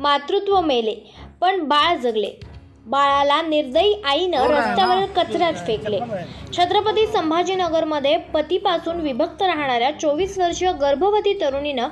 मातृत्व मेले पण बाळ जगले. बाळाला निर्दयी आईनं रस्त्यावर कचऱ्यात फेकले. छत्रपती संभाजीनगरमध्ये पतीपासून विभक्त राहणाऱ्या चोवीस वर्षीय गर्भवती तरुणीनं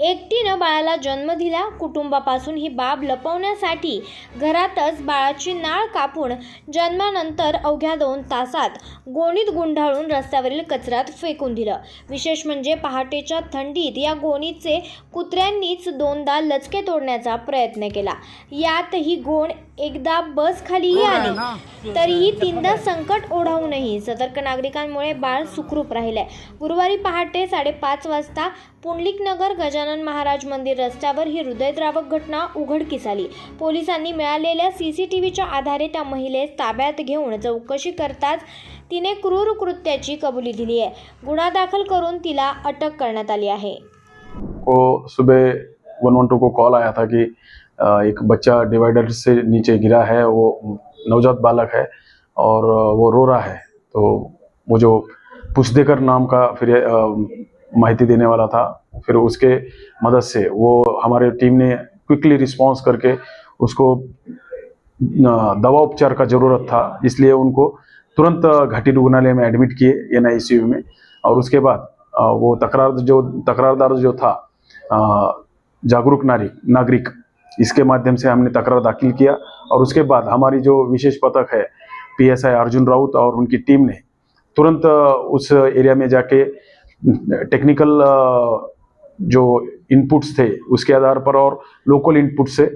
एकटीनं बाळाला जन्म दिला. कुटुंबापासून ही बाब लपवण्यासाठी घरातच बाळाची नाळ कापून जन्मानंतर अवघ्या दोन तासात गोणीत गुंडाळून रस्त्यावरील कचऱ्यात फेकून दिलं. विशेष म्हणजे पहाटेच्या थंडीत या गोणीचे कुत्र्यांनीच दोनदा लचके तोडण्याचा प्रयत्न केला. यात ही गोण एकदा बस खालीही आली. तरीही तीनदा संकट ओढावूनही सतर्क नागरिकांमुळे बाळ सुखरूप राहिले गुरुवारी पहाटे साडेपाच वाजता पुंडलिकनगर गजानन महाराज मंदिर रस्त्यावर ही हृदयद्रावक घटना उघडकीस आली. पोलिसांनी मिळालेल्या सी सी टी व्हीच्या आधारे त्या महिलेस ताब्यात घेऊन चौकशी करताच तिने क्रूर कृत्याची कबुली दिली आहे. गुन्हा दाखल करून तिला अटक करण्यात आली आहे. को सुबह वन वन टू को कॉल आया था कि एक बच्चा डिवाइडर से नीचे गिरा है वो नवजात बालक है और वो रो रहा है। तो वो जो पुष्देकर नाम का फिर माहिती देने वाला था, फिर उसके मदद से वो हमारे टीम ने क्विकली रिस्पॉन्स करके उसको दवा उपचार का ज़रूरत था, इसलिए उनको तुरंत घाटी रुग्णालय में एडमिट किए एन आई में। और उसके बाद वो तकरार जो, तकरारदार जो था जागरूक नारी, नागरिक, इसके माध्यम से हमने तकरार दाखिल किया। और उसके बाद हमारी जो विशेष पथक है पीएसआई अर्जुन राउत और उनकी टीम ने तुरंत उस एरिया में जाके टेक्निकल जो इनपुट्स थे उसके आधार पर और लोकल इनपुट से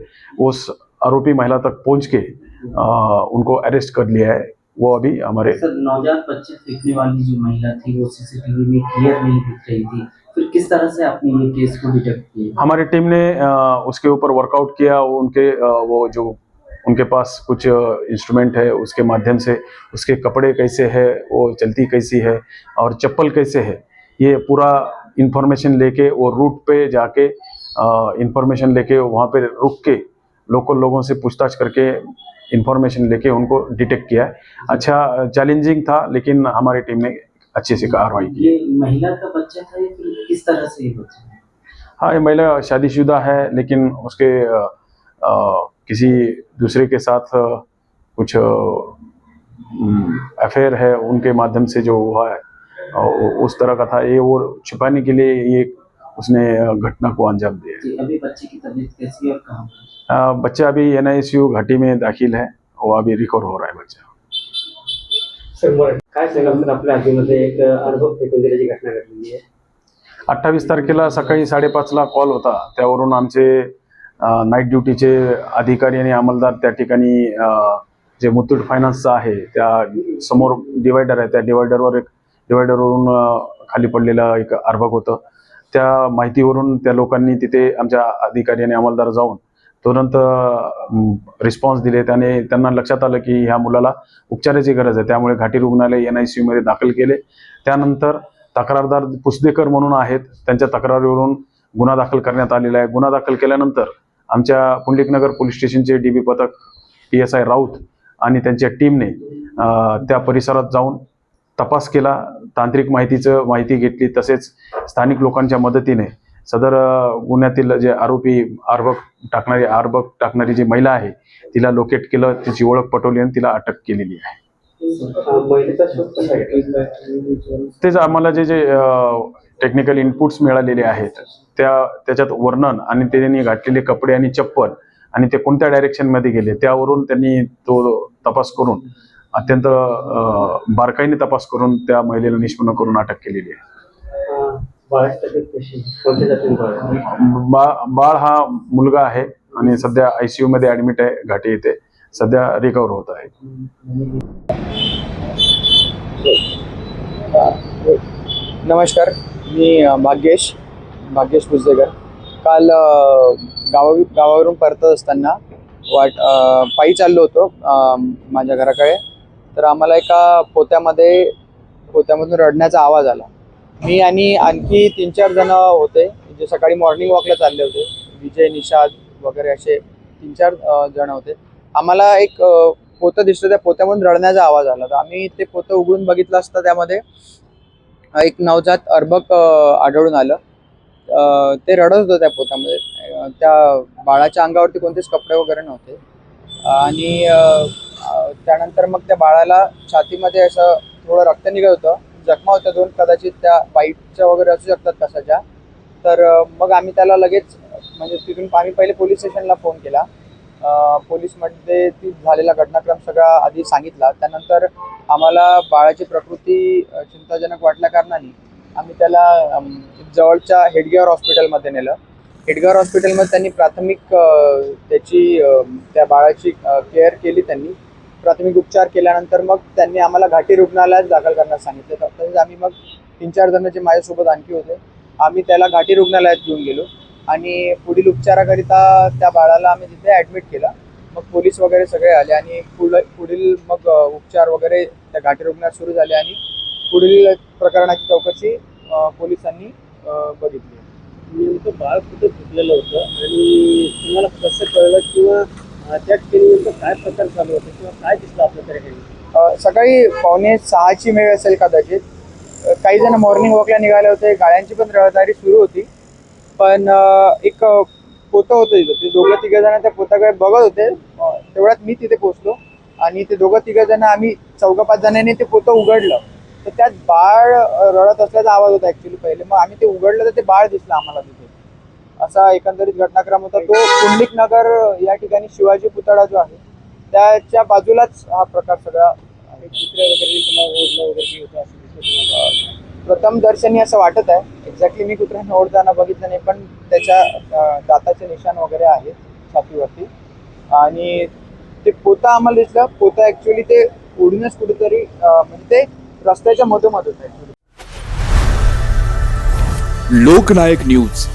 उस आरोपी महिला तक पहुँच के अ, उनको अरेस्ट कर लिया है। वो अभी हमारे सर नवजात बच्चे फेंकने वाली जो महिला थी वो सीसीटीवी में क्लियर नहीं दिख रही थी। फिर किस तरह से आपने ये केस को डिटेक्ट किया? हमारी टीम ने अ, उसके ऊपर वर्कआउट किया वो उनके अ, वो जो उनके पास कुछ इंस्ट्रूमेंट है उसके माध्यम से उसके कपड़े कैसे है वो चलती कैसी है और चप्पल कैसे है ये पूरा इंफॉर्मेशन लेके वो रूट पे जाके इंफॉर्मेशन लेके वहाँ पे रुक के लोकल लोगों से पूछताछ करके इंफॉर्मेशन लेके उनको डिटेक्ट किया। अच्छा चैलेंजिंग था लेकिन हमारी टीम ने अच्छे से कार्रवाई की। ये महिला का बच्चा था या किस तरह से ये बच्चा हाँ ये महिला शादीशुदा है लेकिन उसके अ, अ, किसी दूसरे के साथ कुछ अफेयर है उनके माध्यम से जो हुआ है उस तरह का था। ये वो छिपाने के लिए ये उसने घटना को अंजाम दिया अभी बच्चे की तबीयत कैसी है कहाँ बच्चा अभी एनआईसीयू घाटी में दाखिल है वो अभी रिकवर हो रहा है बच्चा। काय सांगाल सर आपल्या हातीमध्ये एक अनुभव फेकून घटना घडलेली आहे? अठ्ठावीस तारखेला सकाळी साडेपाचला कॉल होता त्यावरून आमचे नाईट ड्युटीचे अधिकारी आणि अंमलदार त्या ठिकाणी जे मुथूट फायनान्सचं आहे त्या समोर डिवायडर आहे त्या डिवायडरवर एक डिवायडरवरून खाली पडलेलं एक अर्भक होतं. त्या माहितीवरून त्या लोकांनी तिथे आमच्या अधिकारी आणि अंमलदार जाऊन तुरंत रिस्पॉन्स दिले. त्याने त्यांना लक्षात आलं की ह्या मुलाला उपचाराची गरज आहे. त्यामुळे घाटी रुग्णालय एन आय सी मध्ये दाखल केले. त्यानंतर तक्रारदार पुसदेकर म्हणून आहेत. त्यांच्या तक्रारीवरून गुन्हा दाखल करण्यात आलेला आहे. गुन्हा दाखल केल्यानंतर आमच्या पुंडलिकनगर पोलीस स्टेशनचे डी बी पथक पी एस आय राऊत आणि त्यांच्या टीमने त्या परिसरात जाऊन तपास केला तांत्रिक माहितीचं माहिती घेतली तसेच स्थानिक लोकांच्या मदतीने सदर गुन्ह्यातील जे आरोपी आर्भक टाकणारी आर्भक टाकणारी जी महिला आहे तिला लोकेट केलं तिची ओळख पटवली आणि तिला अटक केलेली आहे. तेच आम्हाला जे जे टेक्निकल इनपुट्स मिळालेले आहेत. त्या त्याच्यात वर्णन आणि त्यांनी घातलेले कपडे आणि चप्पल आणि ते कोणत्या डायरेक्शनमध्ये गेले त्यावरून त्यांनी तो तपास करून अत्यंत बारकाईने तपास करून त्या महिलेला निष्पन्न करून अटक केलेली आहे. बाळ बाळ हा मुलगा आहे आणि सध्या आयसीयू मध्ये ऍडमिट आहे घाटी येथे सध्या रिकवर होत आहे. नमस्कार. मी भाग्येश भाग्येश पुस्तेकर काल गावा गावावरून परतत असताना वाट पायी चाललो होतो माझ्या घराकडे. तर आम्हाला एका पोत्यामध्ये पोत्यामधून रडण्याचा आवाज आला. मी आणि आणखी तीन चार जण होते जे सकाळी मॉर्निंग वॉकला चालले होते. विजय निषाद वगैरे असे तीन चार जण होते. आम्हाला एक पोतं दिसलं त्या पोत्यामधून रडण्याचा आवाज आला. तर आम्ही ते पोतं उघडून बघितलं असता त्यामध्ये. एक नवजात अर्भक आढळून आलं. ते रडत होतं त्या पोतामध्ये त्या बाळाच्या अंगावरती कोणतेच कपडे वगैरे नव्हते. आणि त्यानंतर मग त्या बाळाला छातीमध्ये असं थोडं रक्त निघत होतं. जखमा होत्या दोन कदाचित त्या बाईटच्या वगैरे असू शकतात कशाच्या तर मग आम्ही त्याला लगेच म्हणजे तिथून आम्ही पहिले पोलीस स्टेशनला फोन केला. पोलीसमध्ये ती झालेला घटनाक्रम सगळा आधी सांगितला. त्यानंतर आम्हाला बाळाची प्रकृती चिंताजनक वाटल्या कारणाने आम्ही त्याला जवळच्या हेडगेवर हॉस्पिटलमध्ये नेलं. हेडगेवर हॉस्पिटलमध्ये त्यांनी प्राथमिक त्याची त्या बाळाची केअर केली त्यांनी. प्राथमिक उपचार केल्यानंतर मग त्यांनी आम्हाला घाटी रुग्णालयात दाखल करण्यास सांगितलं. तसेच आम्ही मग तीन चार जण जे माझ्यासोबत आणखी होते. आम्ही त्याला घाटी रुग्णालयात घेऊन गेलो. आणि पुढील उपचाराकरिता त्या बाळाला आम्ही तिथे ॲडमिट केलं. मग पोलीस वगैरे सगळे आले आणि पुढ पुढील मग उपचार वगैरे त्या घाटी रुग्णात सुरू झाले आणि पुढील प्रकरणाची चौकशी पोलिसांनी बघितली. नेमकं बाळ कुठे फुटलेलं होतं आणि तुम्हाला कसं कळलं किंवा त्या ठिकाणी नेमकं काय प्रकार चालू होतं किंवा काय दिसलं आपल्या त्या ठिकाणी अ, सकाळी पावणे सहाची वेळ असेल कदाचित. काही जण मॉर्निंग वॉकला निघाले होते. गाड्यांची पण रहदारी सुरू होती. पण एक पोतं होतं तिथं. ते दोघं तिघ जण त्या पोताकडे बघत होते. तेवढ्यात मी तिथे पोचलो. आणि ते दोघं तिघ जण आम्ही चौघा पाच जणांनी ते पोतं उघडलं. तर त्यात बाळ रडत असल्याचा आवाज होता ऍक्च्युली पहिले. मग आम्ही ते उघडलं तर ते बाळ दिसलं आम्हाला तिथे. असा एकंदरीत घटनाक्रम होता. तो पुंडलिक नगर या ठिकाणी शिवाजी पुतळा जो आहे त्याच्या बाजूलाच हा प्रकार सगळा आहे. कुत्र्या वगैरे असं प्रथम दर्शनी असं वाटत आहे. एक्झॅक्टली मी कुत्र्याने ओढताना बघितलं नाही पण त्याच्या दाताचे निशाण वगैरे आहेत छातीवरती. आणि ते पोता आम्हाला दिसलं. पोता ऍक्च्युली ते उडूनच कुठेतरी म्हणजे ते रस्त्याच्या मधोमध आहे. लोकनायक न्यूज.